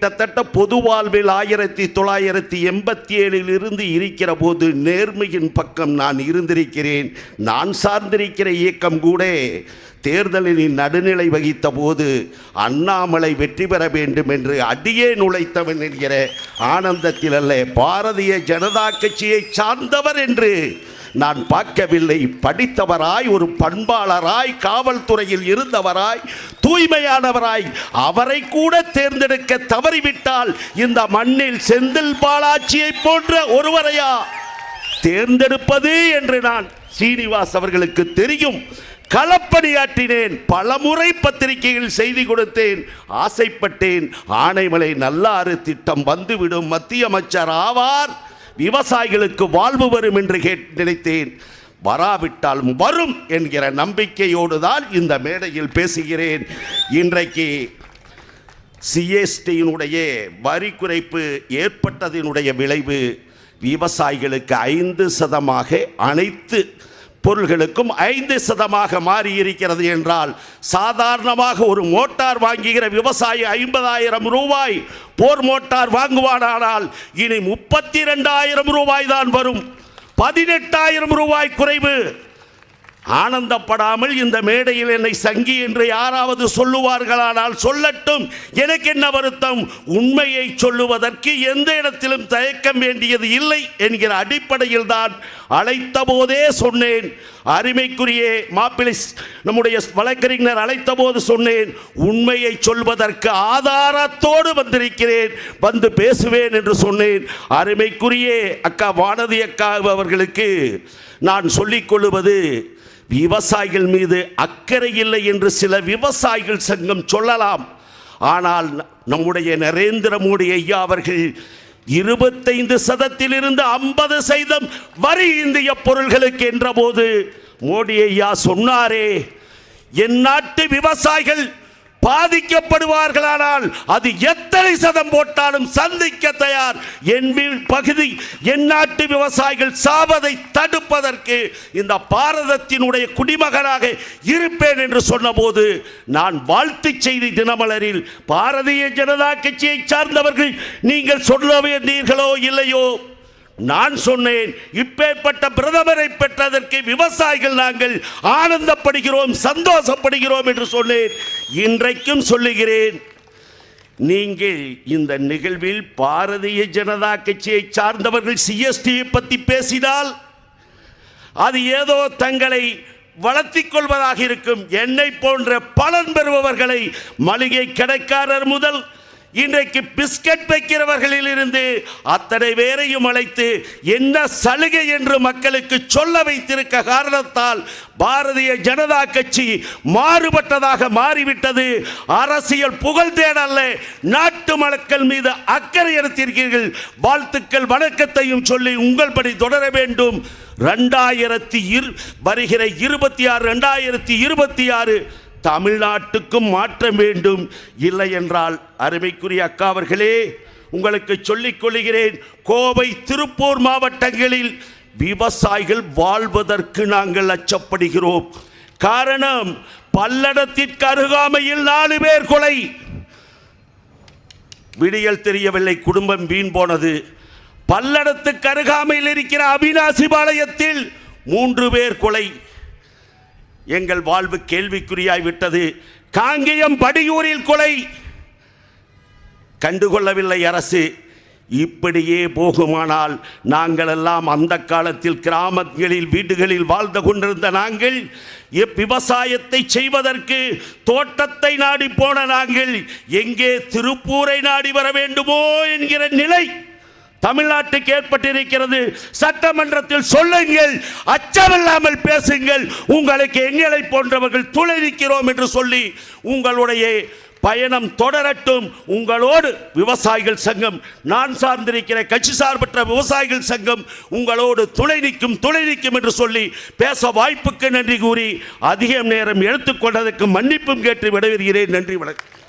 கிட்டத்தட்ட பொது வாழ்வில் ஆயிரத்தி தொள்ளாயிரத்தி எண்பத்தி ஏழில் இருந்து இருக்கிற போது நேர்மையின் பக்கம் நான் இருந்திருக்கிறேன். நான் சார்ந்திருக்கிற இயக்கம் கூட தேர்தலில் நடுநிலை வகித்த போது அண்ணாமலை வெற்றி பெற வேண்டும் என்று அடியே நுழைத்தவன் என்கிற ஆனந்தத்தில் அல்ல பாரதிய ஜனதா கட்சியை சார்ந்தவர் என்று நான் பார்க்கவில்லை. படித்தவராய் ஒரு பண்பாளராய் காவல்துறையில் இருந்தவராய் தூய்மையானவராய் அவரை கூட தேர்ந்தெடுக்க தவறிவிட்டால் இந்த மண்ணில் செந்தில் பாலாட்சியை போன்ற ஒருவரையா? தேர்ந்தெடுப்பது என்று நான் சீனிவாஸ் அவர்களுக்கு தெரியும். களப்பணியாற்றினேன். பலமுறை பத்திரிகையில் செய்தி கொடுத்தேன். ஆசைப்பட்டேன். ஆனைமலை நல்லாறு திட்டம் வந்துவிடும். மத்திய அமைச்சர் ஆவார். விவசாயிகளுக்கு வாழ்வு வரும் என்று கேட்டு நினைத்தேன். வராவிட்டால் வரும் என்கிற நம்பிக்கையோடு தான் இந்த மேடையில் பேசுகிறேன். இன்றைக்கு சிஎஸ்டியினுடைய வரி குறைப்பு ஏற்பட்டதினுடைய விளைவு விவசாயிகளுக்கு ஐந்து சதமாக அனைத்து பொருள்களுக்கும் ஐந்து சதமாக மாறி இருக்கிறது என்றால் சாதாரணமாக ஒரு மோட்டார் வாங்குகிற விவசாயி ஐம்பதாயிரம் ரூபாய் போர் மோட்டார் வாங்குவானானால் இனி முப்பத்தி ரெண்டாயிரம் ரூபாய் தான் வரும். பதினெட்டாயிரம் ரூபாய் குறைவு. ஆனந்தப்படாமல் இந்த மேடையில் என்னை சங்கி என்று யாராவது சொல்லுவார்களானால் சொல்லட்டும். எனக்கு என்ன வருத்தம்? உண்மையை சொல்லுவதற்கு எந்த இடத்திலும் தயக்கம் வேண்டியது இல்லை என்கிற அடிப்படையில் தான் அழைத்த போதே சொன்னேன். அருமைக்குரிய மாப்பிள்ளை நம்முடைய வழக்கறிஞர் அழைத்த போது சொன்னேன் உண்மையை சொல்வதற்கு ஆதாரத்தோடு வந்திருக்கிறேன் வந்து பேசுவேன் என்று சொன்னேன். அருமைக்குரிய அக்கா வானதி அக்கா அவர்களுக்கு நான் சொல்லிக் கொள்ளுவது விவசாயிகள் மீது அக்கறை இல்லை என்று சில விவசாயிகள் சங்கம் சொல்லலாம். ஆனால் நம்முடைய நரேந்திர மோடி ஐயா அவர்கள் இருபத்தைந்து சதத்திலிருந்து ஐம்பது சதம் வரி இந்திய பொருள்களுக்கு என்றபோது மோடி ஐயா சொன்னாரே என் நாட்டு விவசாயிகள் பாதிக்கப்படுவார்களானால் அது எத்தனை சதம் போட்டாலும் சந்திக்க தயார். என் பகுதி என் நாட்டு விவசாயிகள் சாவதை தடுப்பதற்கு இந்த பாரதத்தினுடைய குடிமகனாக இருப்பேன் என்று சொன்னபோது நான் வாழ்த்துச் செய்தி தினமலரில் பாரதிய ஜனதா கட்சியை சார்ந்தவர்கள் நீங்கள் சொல்ல வேண்டீர்களோ இல்லையோ? நான் சொன்னேன் இப்பேற்பட்ட பிரதமரை பெற்றதற்கு விவசாயிகள் நாங்கள் ஆனந்தப்படுகிறோம் சந்தோஷப்படுகிறோம் என்று சொன்னேன். இன்றைக்கும் சொல்லுகிறேன் நீங்கள் இந்த நிகழ்வில் பாரதிய ஜனதா கட்சியை சார்ந்தவர்கள் சிஎஸ்டியை பற்றி பேசினால் அது ஏதோ தங்களை வளர்த்தி கொள்வதாக இருக்கும். என்னை போன்ற பலன் பெறுபவர்களை மளிகை கடைக்காரர் முதல் இன்றைக்கு பிஸ்கட் வைக்கிறவர்களில் இருந்து அத்தனை பேரையும் அழைத்து என்ன சலுகை என்று மக்களுக்கு சொல்ல வைத்திருக்க காரணத்தால் பாரதிய ஜனதா கட்சி மாறுபட்டதாக மாறிவிட்டது. அரசியல் புகழ் தேடல்ல நாட்டு மக்கள் மீது அக்கறை எடுத்திருக்கிறீர்கள். வாழ்த்துக்கள் வணக்கத்தையும் சொல்லி உங்கள் படி தொடர வேண்டும். ரெண்டாயிரத்தி இரு வருகிற இருபத்தி ஆறு ரெண்டாயிரத்தி இருபத்தி ஆறு தமிழ்நாட்டுக்கும் மாற்றம் வேண்டும். இல்லை என்றால் அருமைக்குரிய அக்காவர்களே உங்களுக்கு சொல்லிக் கொள்கிறேன் கோவை திருப்பூர் மாவட்டங்களில் விவசாயிகள் வாழ்வதற்கு நாங்கள் அச்சப்படுகிறோம். காரணம் பல்லடத்திற்கு அருகாமையில் நாலு பேர் கொலை. விடியல் தெரியவில்லை குடும்பம் வீண் போனது. பல்லடத்துக்கு அருகாமையில் இருக்கிற அவினாசி பாளையத்தில் மூன்று பேர் கொலை. எங்கள் வாழ்வு கேள்விக்குறியாய் விட்டது. காங்கேயம் படியூரில் கொலை. கண்டுகொள்ளவில்லை அரசு. இப்படியே போகுமானால் நாங்கள் எல்லாம் அந்த காலத்தில் கிராமங்களில் வீடுகளில் வாழ்ந்து கொண்டிருந்த நாங்கள் இப் விவசாயத்தை செய்வதற்கு தோட்டத்தை நாடி போன நாங்கள் எங்கே திருப்பூரை நாடி வர வேண்டுமோ என்கிற நிலை. தமிழ்நாட்டுக்கு ஏற்பட்டிருக்கிறது சட்டமன்றத்தில் சொல்லுங்கள் அச்சமில்லாமல் பேசுங்கள் உங்களுக்கு எங்களை போன்றவர்கள் துணை நிற்கிறோம் என்று சொல்லி உங்களுடைய பயணம் தொடரட்டும். உங்களோடு விவசாயிகள் சங்கம் நான் சார்ந்திருக்கிற கட்சி சார்பற்ற விவசாயிகள் சங்கம் உங்களோடு துணை நிற்கும் துணை நிற்கும் என்று சொல்லி பேச வாய்ப்புக்கு நன்றி கூறி அதிகம் நேரம் எடுத்துக்கொண்டதற்கு மன்னிப்பும் கேட்டு விடைபெறுகிறேன். நன்றி வணக்கம்.